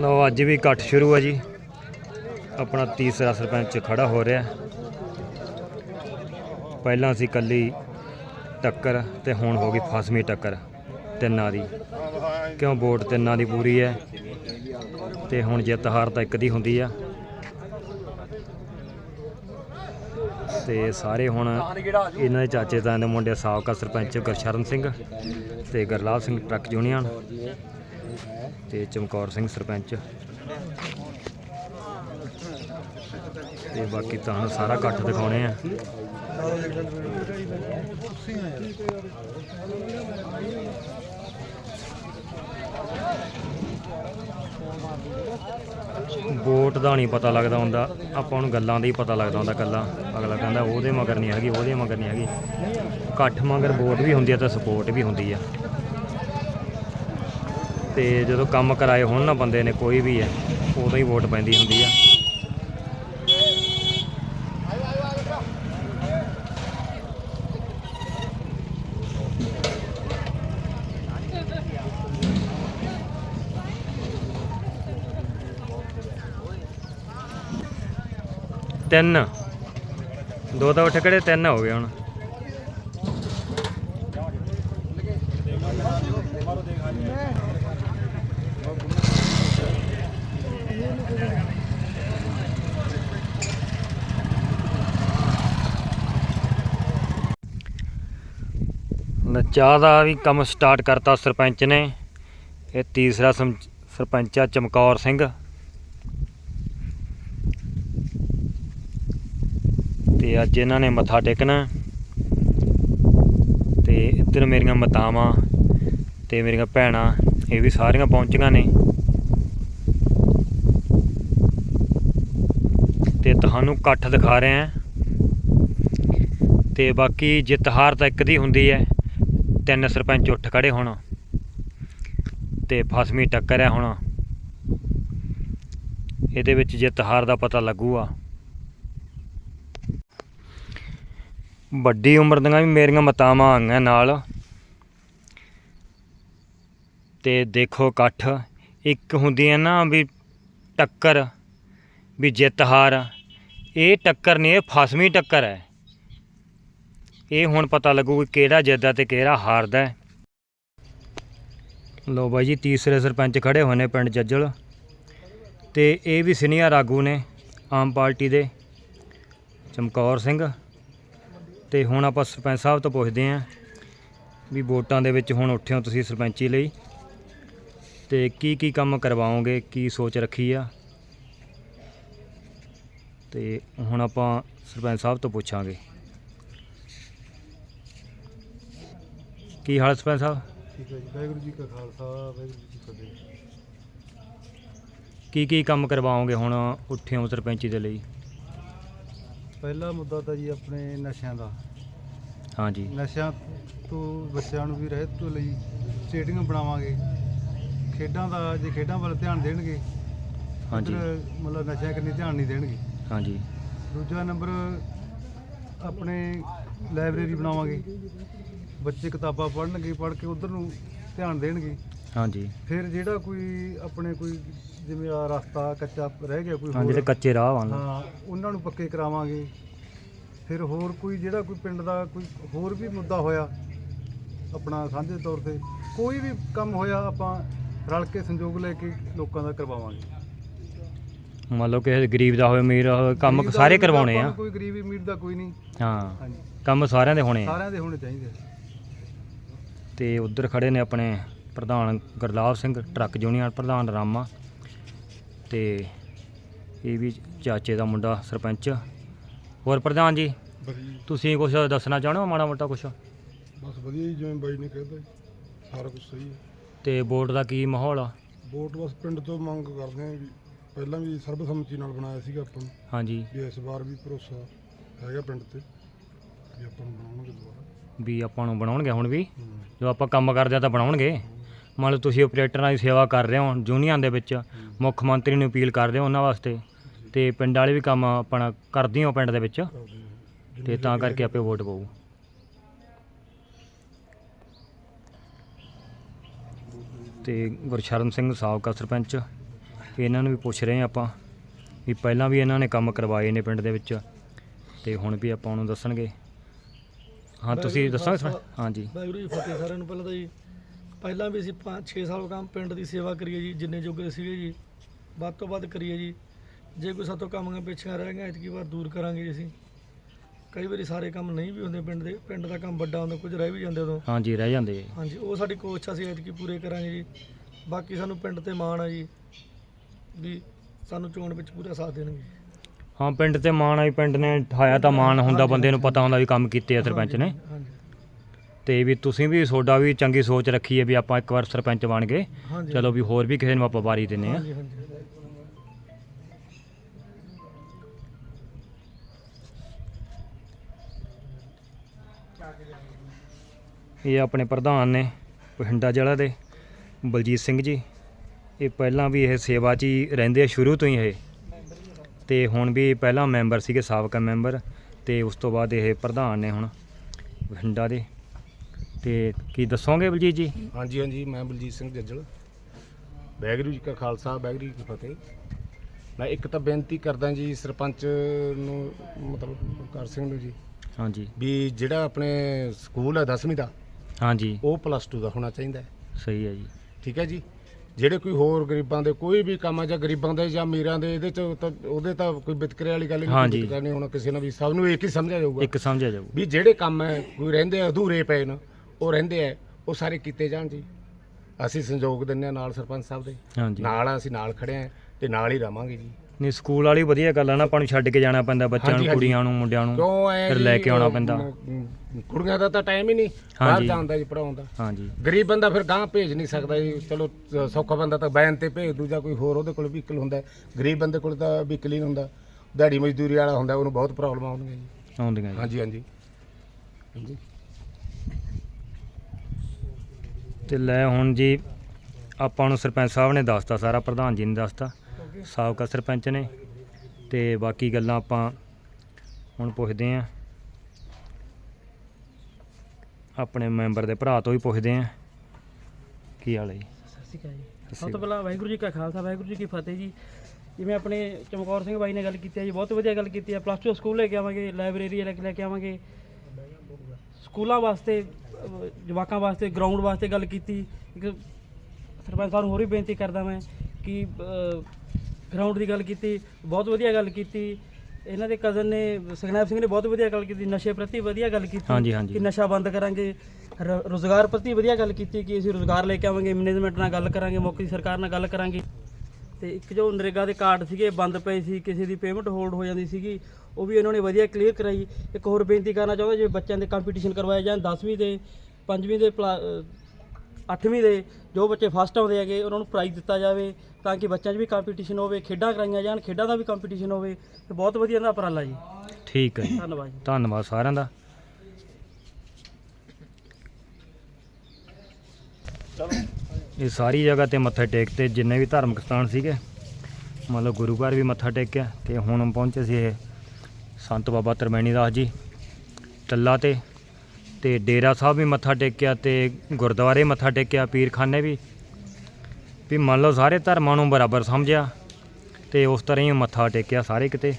ਲਓ, ਅੱਜ ਵੀ ਇਕੱਠ ਸ਼ੁਰੂ ਹੈ ਜੀ। ਆਪਣਾ ਤੀਸਰਾ ਸਰਪੰਚ ਖੜਾ ਹੋ ਰਿਹਾ। ਪਹਿਲਾਂ ਸੀ ਕੱਲੀ ਟੱਕਰ ਤੇ ਹੁਣ ਹੋ ਗਈ ਫਸਵੀਂ ਟੱਕਰ, ਤਿੰਨਾਂ ਦੀ। ਕਿਉਂ ਵੋਟ ਤਿੰਨਾਂ ਦੀ ਪੂਰੀ ਹੈ? ਤੇ ਹੁਣ ਜਿੱਤ ਹਾਰ ਤਾਂ ਇੱਕ ਦੀ ਹੁੰਦੀ ਆ। ਤੇ ਸਾਰੇ ਹੁਣ ਇਹਨਾਂ ਦੇ ਚਾਚੇ ਤਾਇਆਂ ਦੇ ਮੁੰਡੇ ਸਾਬਕਾ ਸਰਪੰਚ ਗੁਰਸ਼ਰਨ ਸਿੰਘ ਤੇ ਗਰਲਾਲ ਸਿੰਘ ਟਰੱਕ ਯੂਨੀਅਨ। ਤੇ ਚਮਕੌਰ ਸਿੰਘ ਸਰਪੰਚ। ਤੇ ਬਾਕੀ ਤੁਹਾਨੂੰ ਸਾਰਾ ਇਕੱਠ ਦਿਖਾਉਣੇ ਆ। ਵੋਟ ਦਾ ਨਹੀਂ ਪਤਾ ਲੱਗਦਾ ਹੁੰਦਾ। ਆਪਾਂ ਨੂੰ ਗੱਲਾਂ ਦਾ ਹੀ ਪਤਾ ਲੱਗਦਾ ਹੁੰਦਾ ਗੱਲਾਂ ਅਗਲਾ ਕਹਿੰਦਾ ਉਹਦੇ ਮਗਰ ਨਹੀਂ ਹੈਗੀ, ਉਹਦੇ ਮਗਰ ਨਹੀਂ ਹੈਗੀ। ਇਕੱਠ ਮਗਰ ਵੋਟ ਵੀ ਹੁੰਦੀ ਆ ਤੇ ਸਪੋਰਟ ਵੀ ਹੁੰਦੀ ਆ। ਤੇ ਜਦੋਂ ਕੰਮ ਕਰਾਏ ਹੋਣ ਨਾ ਬੰਦੇ ਨੇ ਕੋਈ ਵੀ ਹੈ ਉਦੋਂ ਹੀ ਵੋਟ ਪੈਂਦੀ ਹੁੰਦੀ ਆ। ਤਿੰਨ। ਦੋ ਤਾਂ ਉੱਠ ਖੜੇ, ਤਿੰਨ ਹੋ ਗਏ ਹੁਣ। ਲੈ ਚਾਹ ਦਾ ਵੀ ਕੰਮ ਸਟਾਰਟ ਕਰਤਾ ਸਰਪੰਚ ਨੇ। ਇਹ ਤੀਸਰਾ ਸਰਪੰਚ ਆ ਚਮਕੌਰ ਸਿੰਘ। ਤੇ ਅੱਜ ਇਹਨਾਂ ਨੇ ਮੱਥਾ ਟੇਕਣਾ। ਤੇ ਇੱਧਰ ਮੇਰੀਆਂ ਮਤਾਵਾਂ ਤੇ ਮੇਰੀਆਂ ਭੈਣਾਂ ਇਹ ਵੀ ਸਾਰੀਆਂ ਪਹੁੰਚੀਆਂ ਨੇ। ਤੇ ਤੁਹਾਨੂੰ ਇਕੱਠ ਦਿਖਾ ਰਹੇ ਆ ਤੇ ਬਾਕੀ ਜਿੱਤ ਹਾਰ ਤਾਂ ਇੱਕ ਦੀ ਹੁੰਦੀ ਹੈ। ਤਿੰਨ ਸਰਪੰਚ ਉੱਠ ਖੜੇ ਹੁਣ। ਤੇ ਫਸਮੀ ਟੱਕਰ ਹੈ ਹੁਣ। ਇਹਦੇ ਵਿੱਚ ਜਿੱਤ ਹਾਰ ਦਾ ਪਤਾ ਲੱਗੂਗਾ। ਵੱਡੀ ਉਮਰ ਦੀਆਂ ਵੀ ਮੇਰੀਆਂ ਮਤਾਵਾਂ ਆਈਆਂ ਨਾਲ। ਅਤੇ ਦੇਖੋ ਇਕੱਠ। ਇੱਕ ਹੁੰਦੀ ਹੈ ਨਾ ਵੀ ਟੱਕਰ, ਵੀ ਜਿੱਤ ਹਾਰ। ਇਹ ਟੱਕਰ ਨਹੀਂ, ਇਹ ਫਸਵੀਂ ਟੱਕਰ ਹੈ। ਇਹ ਹੁਣ ਪਤਾ ਲੱਗੂ ਕਿ ਕਿਹੜਾ ਜਿੱਤਦਾ ਤੇ ਕਿਹੜਾ ਹਾਰਦਾ ਹੈ। ਲੋ ਬਾਈ ਜੀ, ਤੀਸਰੇ ਸਰਪੰਚ ਖੜੇ ਹੋਏ ਨੇ ਪਿੰਡ ਜੱਜਲ। ਤੇ ਇਹ ਵੀ ਸੀਨੀਅਰ ਆਗੂ ਨੇ, ਆਮ ਪਾਰਟੀ ਦੇ। ਚਮਕੌਰ ਸਿੰਘ। ਤੇ ਹੁਣ ਆਪਾਂ ਸਰਪੰਚ ਸਾਹਿਬ ਤੋਂ ਪੁੱਛਦੇ ਆਂ ਵੀ ਵੋਟਾਂ ਦੇ ਵਿੱਚ ਹੁਣ ਉੱਠਿਓ ਤੁਸੀਂ ਸਰਪੰਚੀ ਲਈ। ਤੇ ਕੀ ਕੀ ਕੰਮ ਕਰਵਾਓਗੇ? ਕੀ ਸੋਚ ਰੱਖੀ ਆ? ਤੇ ਹੁਣ ਆਪਾਂ ਸਰਪੰਚ ਸਾਹਿਬ ਤੋਂ ਪੁੱਛਾਂਗੇ। ਕੀ ਹਾਲ ਸਰਪੰਚ ਸਾਹਿਬ? ਠੀਕ ਹੈ ਜੀ। ਵਾਹਿਗੁਰੂ ਜੀ ਕਾ ਖਾਲਸਾ ਵਾਹਿਗੁਰੂ ਜੀ ਕੀ ਫਤਿਹ। ਕੀ ਕੀ ਕੰਮ ਕਰਵਾਓਗੇ ਹੁਣ ਉੱਠਿਓ ਸਰਪੰਚੀ ਦੇ ਲਈ? ਪਹਿਲਾ ਮੁੱਦਾ ਤਾਂ ਜੀ ਆਪਣੇ ਨਸ਼ਿਆਂ ਦਾ। ਹਾਂਜੀ ਨਸ਼ਿਆਂ ਤੋਂ ਬੱਚਿਆਂ ਨੂੰ ਵੀ ਰਹਿਤ ਤੋਂ ਲਈ ਸਟੇਡੀਅਮ ਬਣਾਵਾਂਗੇ। ਖੇਡਾਂ ਦਾ ਜੇ ਖੇਡਾਂ ਵੱਲ ਧਿਆਨ ਦੇਣਗੇ ਹਾਂਜੀ। ਉੱਧਰ ਮਤਲਬ ਨਸ਼ਿਆਂ ਕੰਨੀ ਧਿਆਨ ਨਹੀਂ ਦੇਣਗੇ। ਹਾਂਜੀ। ਦੂਜਾ ਨੰਬਰ ਆਪਣੇ ਲਾਇਬ੍ਰੇਰੀ ਬਣਾਵਾਂਗੇ। ਬੱਚੇ ਕਿਤਾਬਾਂ ਪੜ੍ਹਨਗੇ ਪੜ੍ਹ ਕੇ ਉਧਰ ਨੂੰ ਧਿਆਨ ਦੇਣਗੇ। ਹਾਂਜੀ। ਫਿਰ ਜਿਹੜਾ ਕੋਈ ਆਪਣੇ ਕੋਈ ਜਿਵੇਂ ਆ ਰਸਤਾ ਕੱਚਾ ਰਹਿ ਗਿਆ ਕੋਈ ਹਾਂ ਜਿਹੜੇ ਹੋਰ ਕੱਚੇ ਰਾਹ ਹਨ ਹਾਂ ਉਹਨਾਂ ਨੂੰ ਪੱਕੇ ਕਰਾਵਾਂਗੇ। ਫਿਰ ਹੋਰ ਕੋਈ ਜਿਹੜਾ ਕੋਈ ਪਿੰਡ ਦਾ ਕੋਈ ਹੋਰ ਵੀ ਮੁੱਦਾ ਹੋਇਆ ਆਪਣਾ ਸਾਂਝੇ ਤੌਰ ਤੇ ਕੋਈ ਵੀ ਕੰਮ ਹੋਇਆ ਆਪਾਂ ਰਲ ਕੇ ਸੰਯੋਗ ਲੈ ਕੇ ਲੋਕਾਂ ਦਾ ਕਰਵਾਵਾਂਗੇ। ਮੰਨ ਲਓ ਕਿਸੇ ਗਰੀਬ ਦਾ ਹੋਵੇ ਅਮੀਰ ਹੋਵੇ ਕੰਮ ਗਰੀਬ ਦਾ ਸਾਰੇ ਦਾ ਕਰਵਾਉਣੇ ਆਪਾਂ ਆ। ਨੂੰ ਕੋਈ ਗਰੀਬ ਅਮੀਰ ਦਾ ਕੋਈ ਨਹੀਂ। ਹਾਂ ਹਾਂਜੀ। ਕੰਮ ਸਾਰਿਆਂ ਦੇ ਹੋਣੇ ਆ। ਸਾਰਿਆਂ ਦੇ ਹੋਣੇ ਚਾਹੀਦੇ ਤੇ ਉੱਧਰ ਖੜੇ ਨੇ ਆਪਣੇ ਪ੍ਰਧਾਨ ਗੁਰਲਾਬ ਸਿੰਘ ਟਰੱਕ ਯੂਨੀਅਨ ਪ੍ਰਧਾਨ ਰਾਮਾ ਤੇ ਇਹ ਵੀ ਚਾਚੇ ਦਾ ਮੁੰਡਾ ਸਰਪੰਚ। ਹੋਰ ਪ੍ਰਧਾਨ ਜੀ ਵਧੀਆ। ਤੁਸੀਂ ਕੁਝ ਦੱਸਣਾ ਚਾਹਣੋ ਮਾੜਾ ਮੋਟਾ ਕੁਝ ਬਸ ਵਧੀਆ ਜੀ ਜਿਵੇਂ ਬਾਈ ਨੇ ਕਹਿਤਾ ਸਾਰਾ ਕੁਝ ਸਹੀ ਹੈ। ਤੇ ਵੋਟ ਦਾ ਕੀ ਮਾਹੌਲ ਆ? ਵੋਟ ਬਸ ਪਿੰਡ ਤੋਂ ਮੰਗ ਕਰਦੇ ਆਂ ਵੀ ਪਹਿਲਾਂ ਵੀ ਸਰਬਸੰਮਤੀ ਨਾਲ ਬਣਾਇਆ ਸੀਗਾ ਆਪਾਂ ਨੂੰ। ਹਾਂਜੀ। ਵੀ ਇਸ ਵਾਰ ਵੀ ਭਰੋਸਾ ਹੈਗਾ ਪਿੰਡ ਤੇ ਵੀ ਆਪਾਂ ਨੂੰ ਬਣਾਉਣਗੇ ਦੁਬਾਰਾ। ਵੀ ਆਪਾਂ ਨੂੰ ਬਣਾਉਣਗੇ ਹੁਣ ਵੀ? ਹੂੰ। ਜੋ ਆਪਾਂ ਕੰਮ ਕਰਦੇ ਆ ਤਾਂ ਬਣਾਉਣਗੇ। ਮੰਨ ਲਓ ਤੁਸੀਂ ਆਪਰੇਟਰਾਂ ਦੀ ਸੇਵਾ ਕਰ ਰਹੇ ਹੋ ਯੂਨੀਅਨ ਦੇ ਵਿੱਚ ਮੁੱਖ ਮੰਤਰੀ ਨੂੰ ਅਪੀਲ ਕਰਦੇ ਹੋ ਉਹਨਾਂ ਵਾਸਤੇ ਤੇ ਪਿੰਡ ਵਾਲੇ ਵੀ ਕੰਮ ਆਪਣਾ ਕਰਦੇ ਹੋ ਪਿੰਡ ਦੇ ਵਿੱਚ? ਕਰਦੇ। ਤੇ ਤਾਂ ਕਰਕੇ ਆਪੇ ਵੋਟ ਪਾਊ। ਤੇ ਗੁਰਸ਼ਰਨ ਸਿੰਘ ਸਾਬਕਾ ਸਰਪੰਚ ਇਹਨਾਂ ਨੂੰ ਵੀ ਪੁੱਛ ਰਹੇ ਆਪਾਂ ਵੀ ਪਹਿਲਾਂ ਵੀ ਇਹਨਾਂ ਨੇ ਕੰਮ ਕਰਵਾਏ ਨੇ ਪਿੰਡ ਦੇ ਵਿੱਚ ਤੇ ਹੁਣ ਵੀ ਆਪਾਂ ਉਹਨੂੰ ਦੱਸਣਗੇ। ਹਾਂ ਤੁਸੀਂ ਦੱਸੋਗੇ ਥੋੜ੍ਹਾ? ਹਾਂਜੀ ਵਾਹਿਗੁਰੂ ਜੀ ਫਤਿਹ ਸਾਰਿਆਂ ਨੂੰ ਪਹਿਲਾਂ ਤਾਂ ਜੀ। ਪਹਿਲਾਂ ਵੀ ਅਸੀਂ 5-6 ਸਾਲ ਕੰਮ ਪਿੰਡ ਦੀ ਸੇਵਾ ਕਰੀਏ ਜੀ ਜਿੰਨੇ ਜੋਗੇ ਸੀਗੇ ਜੀ ਵੱਧ ਤੋਂ ਵੱਧ ਕਰੀਏ ਜੀ। ਜੇ ਕੋਈ ਸਾਤੋਂ ਕੰਮਾਂ ਪਿੱਛੇ ਰਹਿ ਗਿਆ ਇਤਕੀ ਵਾਰ ਦੂਰ ਕਰਾਂਗੇ ਜੀ ਅਸੀਂ। ਕਈ ਵਾਰੀ ਸਾਰੇ ਕੰਮ ਨਹੀਂ ਵੀ ਹੁੰਦੇ ਪਿੰਡ ਦੇ ਪਿੰਡ ਦਾ ਕੰਮ ਵੱਡਾ ਹੁੰਦਾ ਕੁਝ ਰਹਿ ਵੀ ਜਾਂਦੇ ਉਦੋਂ। ਹਾਂਜੀ ਰਹਿ ਜਾਂਦੇ ਹਾਂਜੀ ਉਹ ਸਾਡੀ ਕੋਸ਼ਿਸ਼ ਅਸੀਂ ਐਤਕੀ ਪੂਰੇ ਕਰਾਂਗੇ ਜੀ। ਬਾਕੀ ਸਾਨੂੰ ਪਿੰਡ ਤੇ ਮਾਣ ਆ ਜੀ ਵੀ ਸਾਨੂੰ ਚੋਣ ਵਿੱਚ ਪੂਰਾ ਸਾਥ ਦੇਣਗੇ। ਹਾਂ ਪਿੰਡ ਤੇ ਮਾਣ ਆਈ ਪਿੰਡ ਨੇ ਠਾਇਆ ਤਾਂ ਮਾਣ ਹੁੰਦਾ ਬੰਦੇ ਨੂੰ ਪਤਾ ਹੁੰਦਾ ਵੀ ਕੰਮ ਕੀਤੇ ਆ ਸਰਪੰਚ ਨੇ। ਹਾਂਜੀ ਤੇ ਵੀ ਤੁਸੀਂ ਵੀ ਤੁਹਾਡਾ ਵੀ ਚੰਗੀ ਸੋਚ ਰੱਖੀ ਹੈ ਵੀ ਆਪਾਂ ਇੱਕ ਵਾਰ ਸਰਪੰਚ ਬਣ ਗਏ। ਹਾਂਜੀ। ਚਲੋ ਵੀ ਹੋਰ ਵੀ ਕਿਸੇ ਨੂੰ ਆਪਾਂ ਵਾਰੀ ਦਿੰਨੇ ਆ ਹਾਂਜੀ ਹਾਂਜੀ। ਇਹ ਆਪਣੇ ਪ੍ਰਧਾਨ ਨੇ, ਬਠਿੰਡਾ ਜ਼ਿਲ੍ਹਾ ਦੇ, ਬਲਜੀਤ ਸਿੰਘ ਜੀ। ਇਹ ਪਹਿਲਾਂ ਵੀ ਇਹ ਸੇਵਾ 'ਚ ਹੀ ਰਹਿੰਦੇ ਆ, ਸ਼ੁਰੂ ਤੋਂ ਹੀ ਇਹ। ਤੇ ਹੁਣ ਵੀ ਪਹਿਲਾਂ ਮੈਂਬਰ ਸੀਗੇ, ਸਾਬਕਾ ਮੈਂਬਰ। ਤੇ ਉਸ ਤੋਂ ਬਾਅਦ ਇਹ ਪ੍ਰਧਾਨ ਨੇ ਹੁਣ ਬਠਿੰਡਾ ਦੇ। ਤੇ ਕੀ ਦੱਸੋਗੇ ਬਲਜੀਤ ਜੀ? ਹਾਂਜੀ ਹਾਂਜੀ, ਮੈਂ ਬਲਜੀਤ ਸਿੰਘ ਜੱਜਲ। ਵਾਹਿਗੁਰੂ ਜੀ ਕਾ ਖਾਲਸਾ, ਵਾਹਿਗੁਰੂ ਜੀ ਕੀ ਫਤਿਹ। ਮੈਂ ਇੱਕ ਤਾਂ ਬੇਨਤੀ ਕਰਦਾ ਜੀ, ਸਰਪੰਚ ਨੂੰ, ਮਤਲਬ ਕਰ ਸਿੰਘ ਨੂੰ ਜੀ ਹਾਂਜੀ। ਵੀ ਜਿਹੜਾ ਆਪਣੇ ਸਕੂਲ ਹੈ 10ਵੀਂ ਦਾ ਹਾਂਜੀ। ਉਹ ਪਲੱਸ 2 ਦਾ ਹੋਣਾ ਚਾਹੀਦਾ ਹੈ। ਸਹੀ ਹੈ ਜੀ। ਠੀਕ ਹੈ ਜੀ? ਜਿਹੜੇ ਕੋਈ ਹੋਰ ਗਰੀਬਾਂ ਦੇ ਕੋਈ ਵੀ ਕੰਮ ਆ ਜਾਂ ਗਰੀਬਾਂ ਦੇ ਜਾਂ ਅਮੀਰਾਂ ਦੇ ਇਹਦੇ ਚ ਤਾਂ ਉਹਦੇ ਤਾਂ ਕੋਈ ਵਿਤਕਰੇ ਵਾਲੀ ਗੱਲ ਨਹੀਂ ਹਾਂਜੀ। ਵਿਤਕਰਾ ਨਹੀਂ ਹੋਣਾ ਕਿਸੇ ਨਾਲ ਵੀ। ਸਭ ਨੂੰ ਇੱਕ ਹੀ ਸਮਝਿਆ ਜਾਊਗਾ। ਇੱਕ ਸਮਝਿਆ ਜਾਊ ਵੀ ਜਿਹੜੇ ਕੰਮ ਹੈ ਕੋਈ ਰਹਿੰਦੇ ਆ ਅਧੂਰੇ ਪਏ ਨੇ ਉਹ ਰਹਿੰਦੇ ਆ ਉਹ ਸਾਰੇ ਕੀਤੇ ਜਾਣ ਜੀ। ਅਸੀਂ ਸੰਯੋਗ ਦਿੰਦੇ ਹਾਂ ਨਾਲ ਸਰਪੰਚ ਸਾਹਿਬ ਦੇ। ਹਾਂਜੀ। ਨਾਲ ਆ, ਅਸੀਂ ਨਾਲ ਖੜੇ ਆ ਤੇ ਨਾਲ ਹੀ ਰਵਾਂਗੇ ਜੀ। ਨਹੀਂ ਸਕੂਲ ਵਾਲੀ ਵਧੀਆ ਗੱਲ ਆ ਨਾ ਆਪਾਂ ਨੂੰ ਛੱਡ ਕੇ ਜਾਣਾ ਪੈਂਦਾ ਬੱਚਿਆਂ ਨੂੰ। ਕੁੜੀਆਂ ਨੂੰ ਮੁੰਡਿਆਂ ਨੂੰ ਕਿਉਂ ਐ ਫਿਰ ਲੈ ਕੇ ਆਉਣਾ ਪੈਂਦਾ। ਕੁੜੀਆਂ ਦਾ ਤਾਂ ਟਾਈਮ ਹੀ ਨਹੀਂ ਬਾਹਰ ਹਾਂਜੀ। ਜਾਣ ਦਾ ਜੀ ਪੜਾਉਣ ਦਾ ਹਾਂਜੀ ਗਰੀਬ ਬੰਦਾ ਫਿਰ ਗਾਂ ਭੇਜ ਨਹੀਂ ਸਕਦਾ ਜੀ ਚਲੋ ਸੌਖਾ ਬੰਦਾ ਤਾਂ ਬੈਨ ਤੇ ਭੇਜ ਦੂ ਜਾਂ ਕੋਈ ਹੋਰ ਉਹਦੇ ਕੋਲ ਵਹੀਕਲ ਹੁੰਦਾ ਹੈ। ਗਰੀਬ ਬੰਦੇ ਕੋਲ ਤਾਂ ਵਹੀਕਲ ਹੀ ਨਹੀਂ ਹੁੰਦਾ ਦਿਹਾੜੀ ਮਜ਼ਦੂਰੀ ਵਾਲਾ ਹੁੰਦਾ ਉਹਨੂੰ ਬਹੁਤ ਪ੍ਰੋਬਲਮ ਆਉਂਦੀਆਂ ਜੀ ਆਉਂਦੀਆਂ ਜੀ ਹਾਂਜੀ ਹਾਂਜੀ ਹਾਂਜੀ ਤੇ ਲੈ ਹੁਣ ਜੀ ਆਪਾਂ ਨੂੰ ਸਰਪੰਚ ਸਾਹਿਬ ਨੇ ਦੱਸਤਾ ਸਾਰਾ ਪ੍ਰਧਾਨ ਜੀ ਨੇ ਦੱਸਤਾ ਸਾਬਕਾ ਸਰਪੰਚ ਨੇ ਤੇ ਬਾਕੀ ਗੱਲਾਂ ਆਪਾਂ ਹੁਣ ਪੁੱਛਦੇ ਆਂ ਆਪਣੇ ਮੈਂਬਰ ਦੇ ਭਰਾ ਤੋਂ ਹੀ ਪੁੱਛਦੇ ਆਂ ਕੀ ਹਾਲ ਹੈ ਜੀ? ਸਤਿ ਸ਼੍ਰੀ ਅਕਾਲ ਜੀ। ਸਭ ਤੋਂ ਪਹਿਲਾਂ ਵਾਹਿਗੁਰੂ ਜੀ ਕਾ ਖਾਲਸਾ ਵਾਹਿਗੁਰੂ ਜੀ ਕੀ ਫਤਿਹ ਜੀ। ਜਿਵੇਂ ਆਪਣੇ ਚਮਕੌਰ ਸਿੰਘ ਬਾਈ ਨੇ ਗੱਲ ਕੀਤੀ ਹੈ ਜੀ ਬਹੁਤ ਵਧੀਆ ਗੱਲ ਕੀਤੀ ਹੈ। ਪਲੱਸ 2 ਸਕੂਲ ਲੈ ਕੇ ਆਵਾਂਗੇ ਲਾਇਬ੍ਰੇਰੀ ਲੈ ਕੇ ਆਵਾਂਗੇ। ਸਕੂਲਾਂ ਵਾਸਤੇ ਜਵਾਕਾਂ ਵਾਸਤੇ ਗਰਾਊਂਡ ਵਾਸਤੇ ਗੱਲ ਕੀਤੀ। ਇੱਕ ਸਰਪੰਚ ਸਾਹਿਬ ਨੂੰ ਹੋਰ ਵੀ ਬੇਨਤੀ ਕਰਦਾ ਮੈਂ ਕਿ ਗਰਾਊਂਡ ਦੀ ਗੱਲ ਕੀਤੀ ਬਹੁਤ ਵਧੀਆ ਗੱਲ ਕੀਤੀ। ਇਹਨਾਂ ਦੇ ਕਜ਼ਨ ਨੇ ਸੁਖਨੈਬ ਸਿੰਘ ਨੇ ਬਹੁਤ ਵਧੀਆ ਗੱਲ ਕੀਤੀ ਨਸ਼ੇ ਪ੍ਰਤੀ ਵਧੀਆ ਗੱਲ ਕੀਤੀ ਹਾਂਜੀ, ਹਾਂਜੀ। ਕਿ ਨਸ਼ਾ ਬੰਦ ਕਰਾਂਗੇ। ਰੁਜ਼ਗਾਰ ਪ੍ਰਤੀ ਵਧੀਆ ਗੱਲ ਕੀਤੀ ਕਿ ਅਸੀਂ ਰੁਜ਼ਗਾਰ ਲੈ ਕੇ ਆਵਾਂਗੇ ਮੈਨੇਜਮੈਂਟ ਨਾਲ ਗੱਲ ਕਰਾਂਗੇ ਮੌਕੇ ਦੀ ਸਰਕਾਰ ਨਾਲ ਗੱਲ ਕਰਾਂਗੇ। ਤੇ ਇੱਕ ਜੋ ਨਰੇਗਾ ਦੇ ਕਾਰਡ ਸੀਗੇ ਬੰਦ ਪਏ ਸੀ ਕਿਸੇ ਦੀ ਪੇਮੈਂਟ ਹੋਲਡ ਹੋ ਜਾਂਦੀ ਸੀਗੀ ਉਹ ਵੀ ਇਹਨਾਂ ਨੇ ਵਧੀਆ ਕਲੀਅਰ ਕਰਾਈ। ਇੱਕ ਹੋਰ ਬੇਨਤੀ ਕਰਨਾ ਚਾਹੁੰਦਾ ਜੇ ਬੱਚਿਆਂ ਦੇ ਕੰਪੀਟੀਸ਼ਨ ਕਰਵਾਏ ਜਾਣ 10ਵੀਂ ਦੇ 5ਵੀਂ ਦੇ 8ਵੀਂ ਦੇ ਜੋ ਬੱਚੇ ਫਸਟ ਆਉਂਦੇ ਹੈਗੇ ਉਹਨਾਂ ਨੂੰ ਪ੍ਰਾਈਜ਼ ਦਿੱਤਾ ਜਾਵੇ। ਤਾਂ ਕਿ ਬੱਚਿਆਂ 'ਚ ਵੀ ਕੰਪੀਟੀਸ਼ਨ ਹੋਵੇ ਖੇਡਾਂ ਕਰਾਈਆਂ ਜਾਣ ਖੇਡਾਂ ਦਾ ਵੀ ਕੰਪੀਟੀਸ਼ਨ ਹੋਵੇ ਤੇ ਬਹੁਤ ਵਧੀਆ ਦਾ ਉਪਰਾਲਾ ਜੀ। ਠੀਕ ਹੈ ਜੀ। ਧੰਨਵਾਦ ਜੀ। ਧੰਨਵਾਦ ਸਾਰਿਆਂ ਦਾ। ਇਹ ਸਾਰੀ ਜਗ੍ਹਾ ਤੇ ਮੱਥਾ ਟੇਕਤੇ ਜਿੰਨੇ ਵੀ ਧਾਰਮਿਕ ਸਥਾਨ ਸੀਗੇ ਮੰਨ ਲਓ ਗੁਰੂ ਘਰ ਵੀ ਮੱਥਾ ਟੇਕਿਆ ਤੇ ਹੁਣ ਪਹੁੰਚੇ ਸੀ ਇਹ ਸੰਤ ਬਾਬਾ ਤਰਮੈਣੀ ਦਾਸ ਜੀ ਟੱਲਾ ਤੇ ਤੇ ਡੇਰਾ ਸਾਹਿਬ ਵੀ ਮੱਥਾ ਟੇਕਿਆ ਤੇ ਗੁਰਦੁਆਰੇ ਮੱਥਾ ਟੇਕਿਆ ਪੀਰਖਾਨੇ ਵੀ ਵੀ ਮੰਨ ਲਓ ਸਾਰੇ ਧਰਮਾਂ ਨੂੰ ਬਰਾਬਰ ਸਮਝਿਆ ਤੇ ਉਸ ਤਰ੍ਹਾਂ ਹੀ ਮੱਥਾ ਟੇਕਿਆ ਸਾਰੇ ਕਿਤੇ।